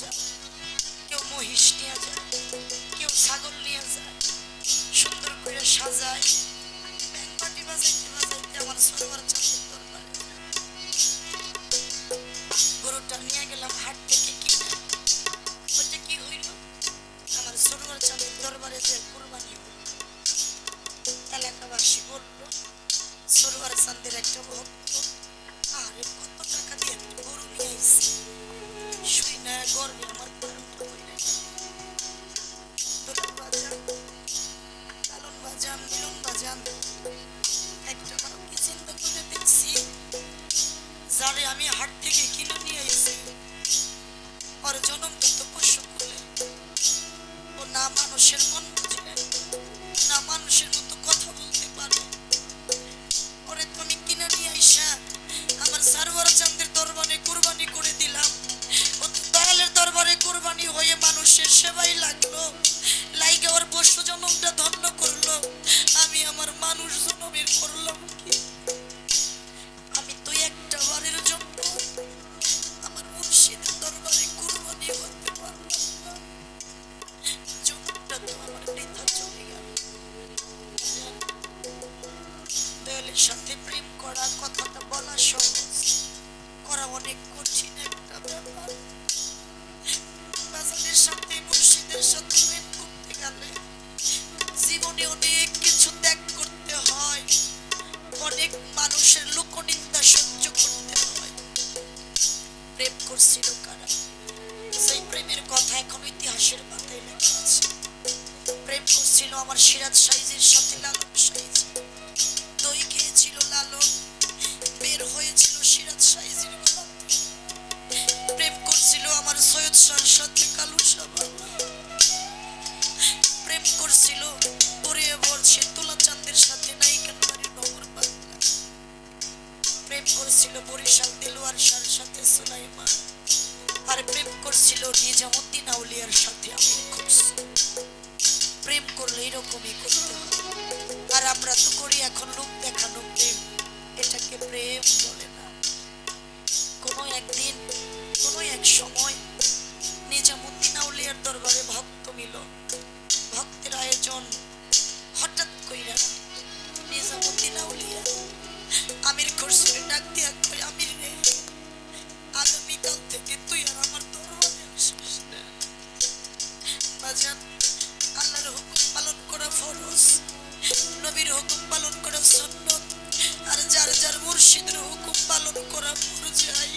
যায় নিয়ে মহিষ নিয়ে যায় কেউ ছাগল নিয়ে যায় সুন্দর করে সাজায় আমার গরুটা নিয়ে গেলাম হাট মানুষের লোকনিন্দা সহ্য করতে হয়। প্রেম করছিল কারা? সেই প্রেমের কথা এখন ইতিহাসের পাতায় লেখা আছে। প্রেম করছিল আমার সিরাজ সাইজের সাথে লালন সাইজ। দই খেয়েছিল লালন, বের হয়েছিল সিরাজ সাইজের প্রেম করছিল আমার সৈয়দ শাহর সাথে কালু বাবা। প্রেম করছিল পরে বলছে তুলা চাঁদের সাথে নায়িকার করছিল বরিশাল দেলোয়ার শাহর সাথে সুলাইমান। আর প্রেম করছিল নিজামুদ্দিন আউলিয়ার সাথে আমির প্রেম করলে এরকমই করতে আর আমরা তো করি এখন লোক দেখানো প্রেম। এটাকে প্রেম বলে না। কোনো একদিন, কোনো এক সময় নিজামুদ্দিন আউলিয়ার দরবারে ভক্ত মিল ভক্তের আয়োজন হুকুম পালন করা সুন্নত আর যার যার মুর্শিদের হুকুম পালন করা ফরজ আই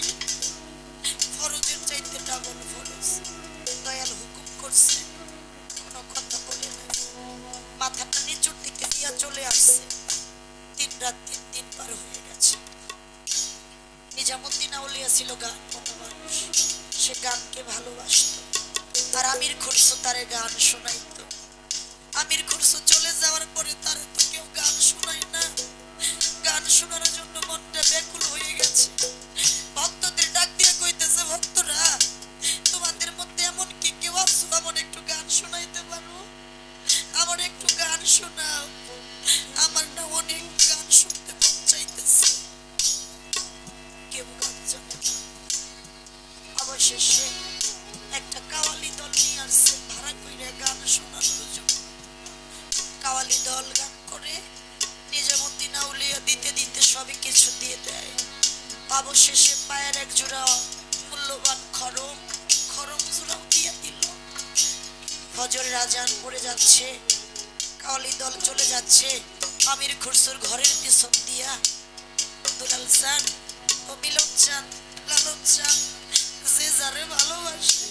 ফরজের চাইতে ডাবল ফরজ দয়াল হুকুম করছে কোনো কথা বলে না মাথাটা নিচুর দিকে দিয়া চলে আসছে তিন রাত তিন দিন পার হয়ে গেছে নিজামুদ্দিন আউলিয়া ছিল গান মতো মানুষ সে গানকে ভালোবাসতো আর আমির খুরসু তারে গান শোনাইতো। আমির খুরসু চলে যাওয়ার পরে তার তো কেউ গান শোনায় না। গান শোনার জন্য মনটা ব্যাকুল হয়ে ফজরের আজান পড়ে যাচ্ছে কালি দল চলে যাচ্ছে আমির খুরসুর ঘরের পিছন দিয়া। দুলাল চান ও মিলন চান লালন চান যে যারে ভালোবাসে।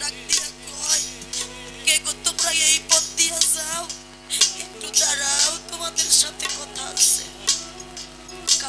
না কয়, কে এই পথ তোমাদের সাথে কথা আছে।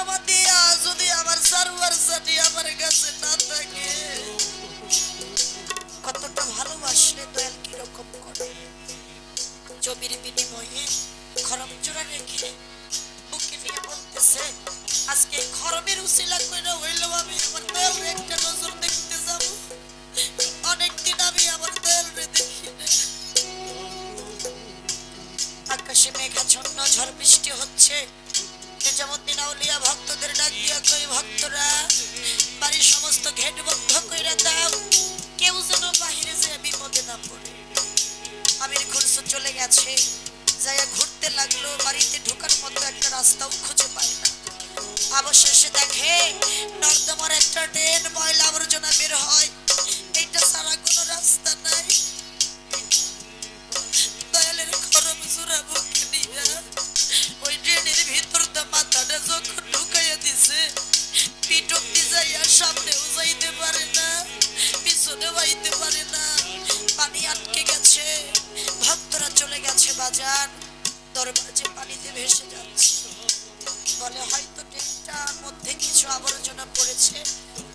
জমি দিয়া যদি করে? আজকে খরমের উসিলা কইরা হইল আমি আমার দয়ালের একটা নজর দেখতে যাব। অনেকদিন আমি আমার দয়ালরে দেখি আকাশে মেঘাচ্ছন্ন ঝড় বৃষ্টি হচ্ছে। নিজামুদ্দিন আউলিয়া ভক্তদের ডাক কই ভক্তরা? বাড়ির সমস্ত ঘেট বন্ধ কইরা দাও। কেউ যেন বাহিরে যে বিপদে না পড়ে। আমির খুরসু চলে গেছে। যাইয়া ঘুরতে লাগল। বাড়িতে ঢোকার মতো একটা রাস্তাও খুঁজে পায় না। অবশেষে দেখে নর্দমার একটা ড্রেন ময়লা আবর্জনা বের হয়। এইটা ছাড়া কোনো রাস্তা নাই। দয়ালের খরম জোড়া বুকে নিয়া। মাথাটা যখন ঢুকাইয়া দিছে। পিঠ অব্দি যাইয়া সামনেও যাইতে পারে না, পিছনে বাইতে পারে না। পানি আটকে গেছে, ভক্তরা চলে গেছে বাজার। দরবাজে পানিতে ভেসে যাচ্ছে। বলে হয়তো ড্রেনটার মধ্যে কিছু আবর্জনা পড়েছে।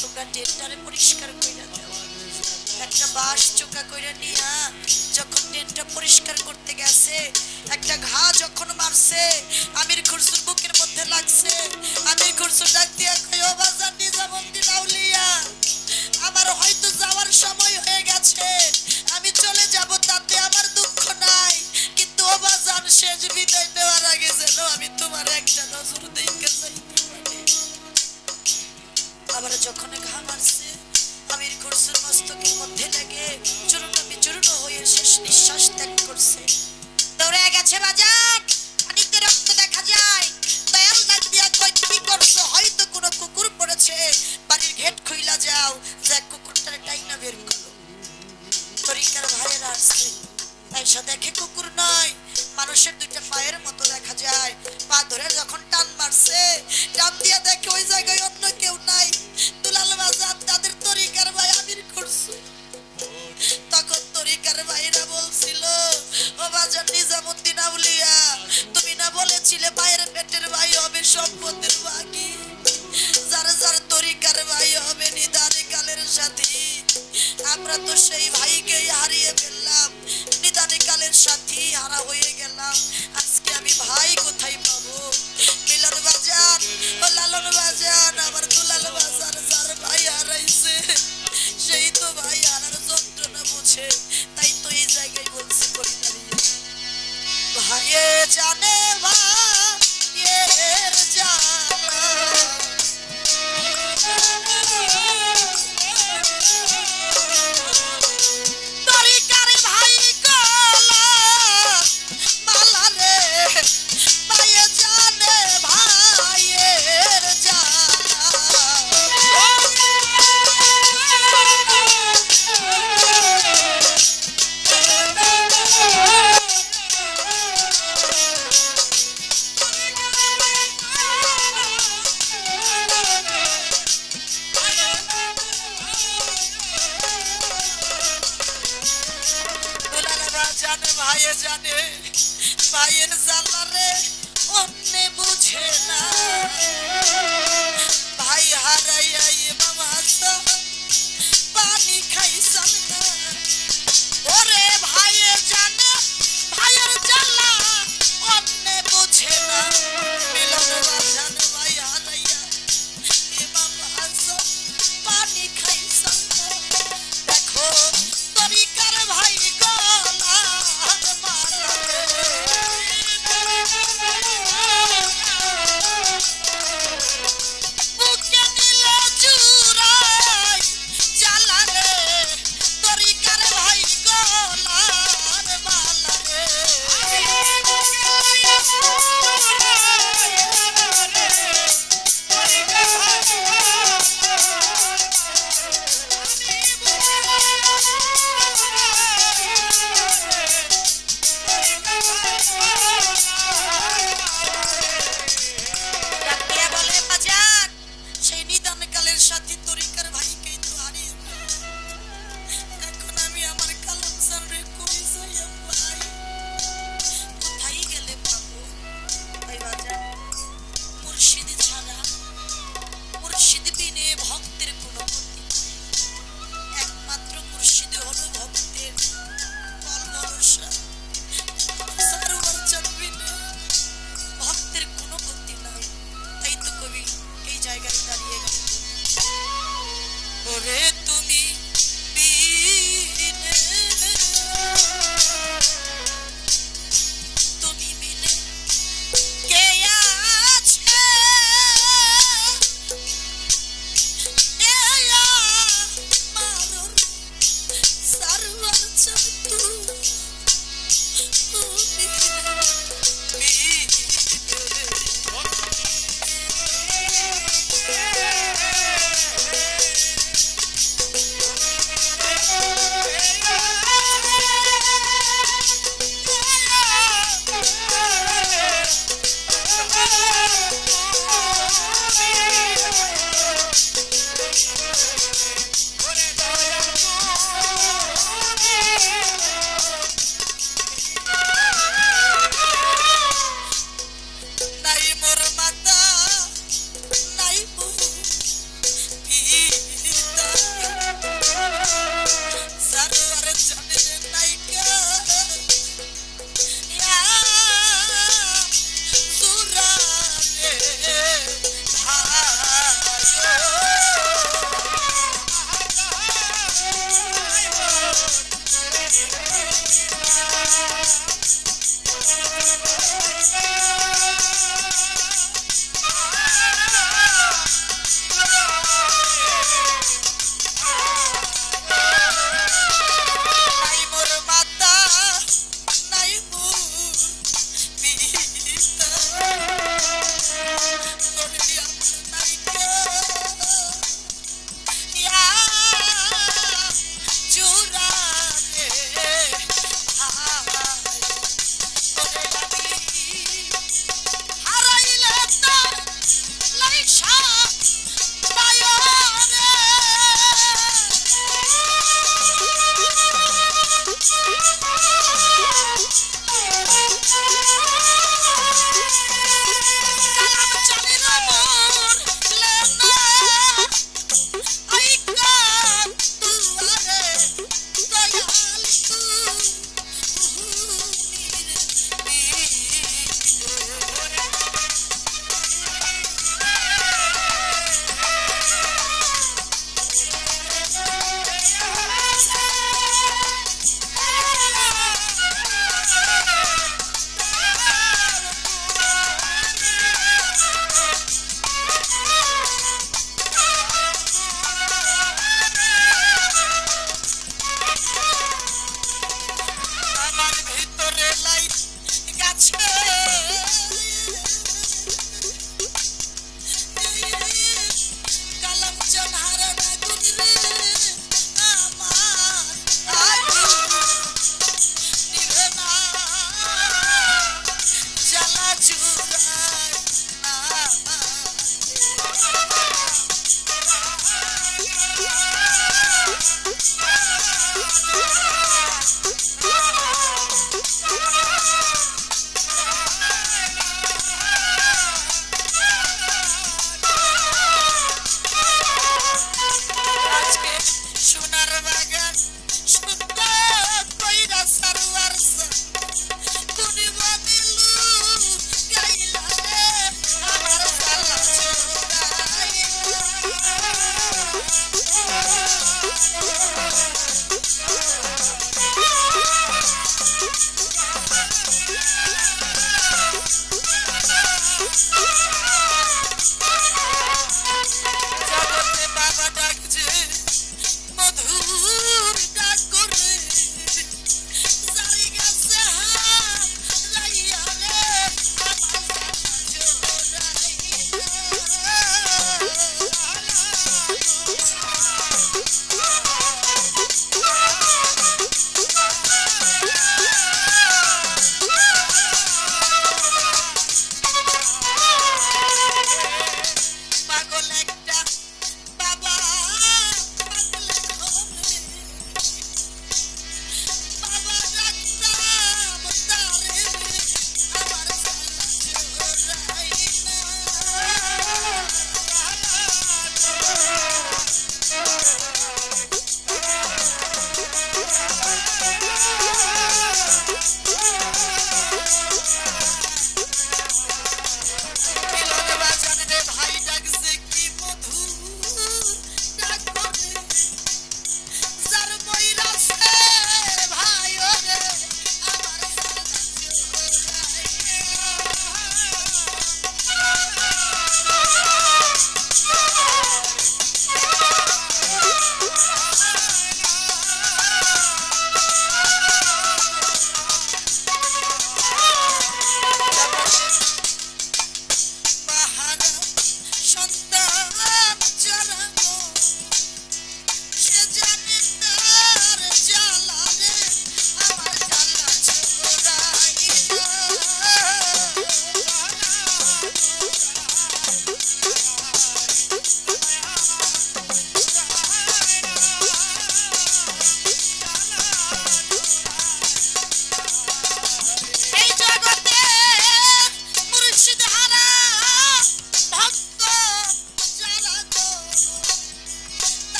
তোমরা ড্রেনটারে পরিষ্কার করে দাও। একটা বাঁশ চোকা কইরা নিয়া যখন ড্রেনটা পরিষ্কার করতে গেছে, একটা ঘা যখন মারছে, আমির খুরসুর বুকের মধ্যে লাগছে। আমির খুরসুর ডাক আউলিয়া আমার হয়তো যাওয়ার সময় হয়ে গেছে। আমি চলে যাব, তাতে আমার দুঃখ নাই। কিন্তু ও বাজার শেষ বিদায় আগে যেন আমি তোমার একটা নজর আবার যখন ঘাম আসছে মস্তকের মধ্যে লেগে চূর্ণ বিচূর্ণ হয়ে শেষ নিঃশ্বাস ত্যাগ করছে। দৌড়ে গেছে বাজার? যখন টান মারছে টান